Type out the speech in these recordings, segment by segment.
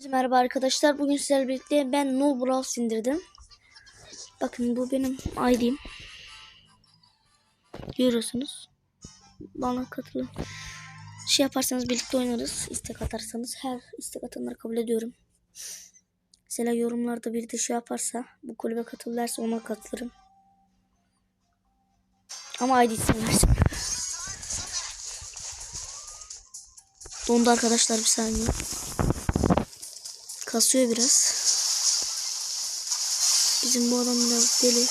Merhaba arkadaşlar. Bugün sizlerle birlikte ben Null Browse indirdim. Bakın bu benim ID'm. Görüyorsunuz. Bana katılın. Şey yaparsanız birlikte oynarız. İstek atarsanız her istek atanları kabul ediyorum. Mesela yorumlarda biri de şey yaparsa bu kulübe katılırsa ona katılırım. Ama ID isim versin. Dondu arkadaşlar bir saniye. Kasıyor biraz. Bizim bu adam biraz deli.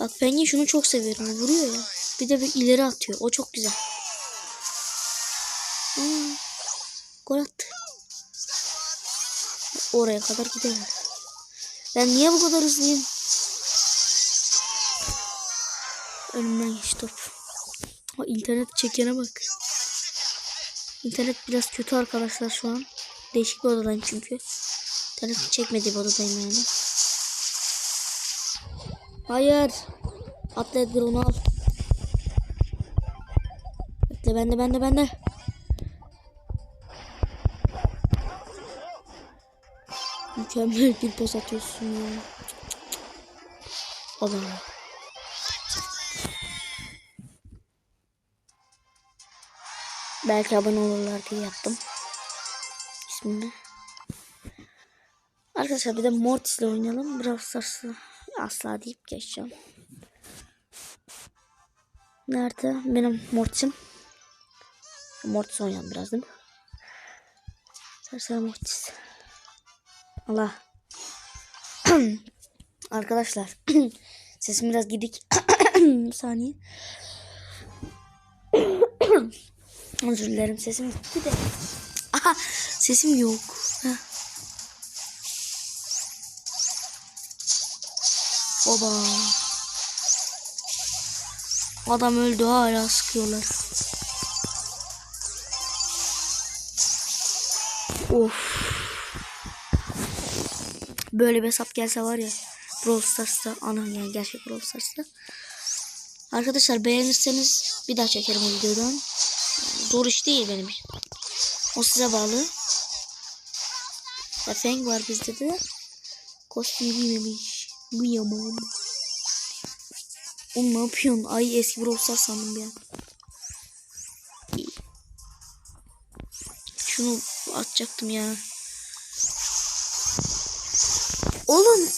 Bak Penguin şunu çok seviyorum. Vuruyor ya. Bir de bir ileri atıyor. O çok güzel. Aa, gol attı. Oraya kadar gider. Ben niye bu kadar hızlıyım? Önümden geçti top. Ha, internet çekene bak. İnternet biraz kötü arkadaşlar şu an. Değişik bir odadayım çünkü. İnternet çekmediği odadayım yani. Hayır. Atla Edgar onu al. Bekle bende bende bende. Mükemmel bir poz atıyorsun ya. Allah. Belki abone olurlar diye yaptım. İsmini. Arkadaşlar bir de Mortis'le oynayalım. Brawl Stars'ı asla deyip geçeceğim. Nerede? Benim Mortis'im. Mortis oynayalım biraz değil mi? Sarsar Mortis. Allah. Arkadaşlar. Sesim biraz gidik. saniye. Özür dilerim sesim gitti de. Aha sesim yok. Heh. Baba. Adam öldü hala sıkıyorlar. Of. Böyle bir hesap gelse var ya. Brawl Stars'ta. Ana yani gerçek Brawl Stars'ta. Arkadaşlar beğenirseniz bir daha çekerim o videodan. Zor iş değil benim. O size bağlı. Ya Feng var bizde de. Kostüm giymemiş. Kıyamam. Oğlum ne yapıyorsun? Ay eski Brawl sandım an. Şunu atacaktım ya. Oğlum.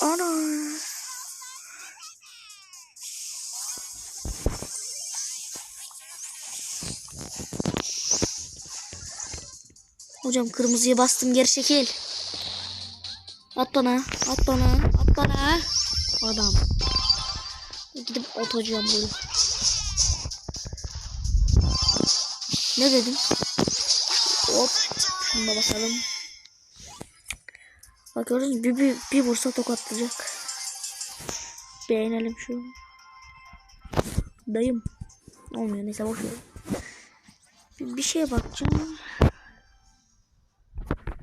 Ana. Hocam kırmızıya bastım geri çekil. At bana. At bana. At bana. Adam. Gidip atacağım bunu. Ne dedim? Hop. Şunu da basalım. Bak gördünüz? Bir, bir, bir vursa tokatlayacak. Beğenelim şu. Dayım. Olmuyor neyse boş. Bir, bir şeye bakacağım.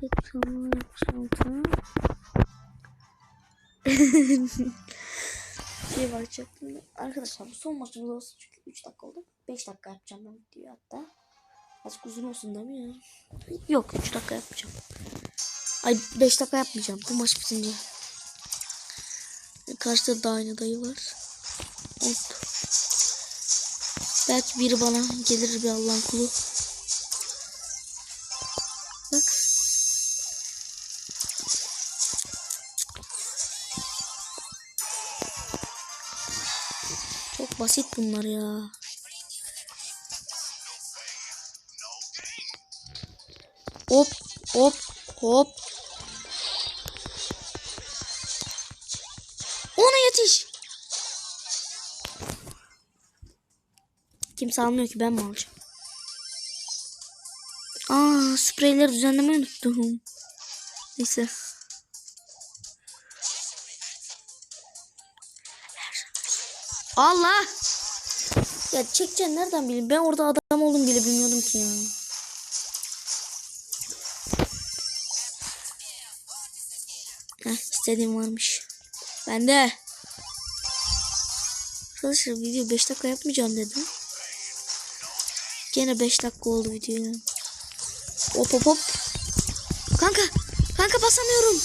Ekranlar altı. şey bakacaktım. Arkadaşlar bu son maçımız olsun çünkü 3 dakika oldu. 5 dakika yapacağım ben videoyu hatta. Azıcık uzun olsun değil mi ya? Yok 3 dakika yapacağım. Ay 5 dakika yapmayacağım bu maç bitince. Karşıda da aynı dayı var. Hop. Belki biri bana gelir bir Allah'ın kulu. Basit bunlar ya. Hop hop hop. Ona yetiş. Kimse almıyor ki ben mi alacağım? Aa spreyleri düzenlemeyi unuttum. Neyse. Allah! Ya çekeceğim nereden bileyim? Ben orada adam oldum bile bilmiyordum ki ya. Heh, istediğim varmış. Ben de. Arkadaşlar video 5 dakika yapmayacağım dedim. Gene 5 dakika oldu video. Hop hop hop. Kanka. Kanka basamıyorum.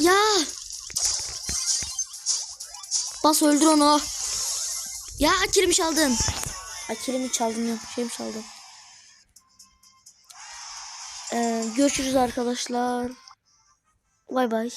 Ya. Bas öldür onu. Ya kilimi çaldın. Ay kilimi çaldın yok. Şeyimi çaldın. Ee, görüşürüz arkadaşlar. Bay bay.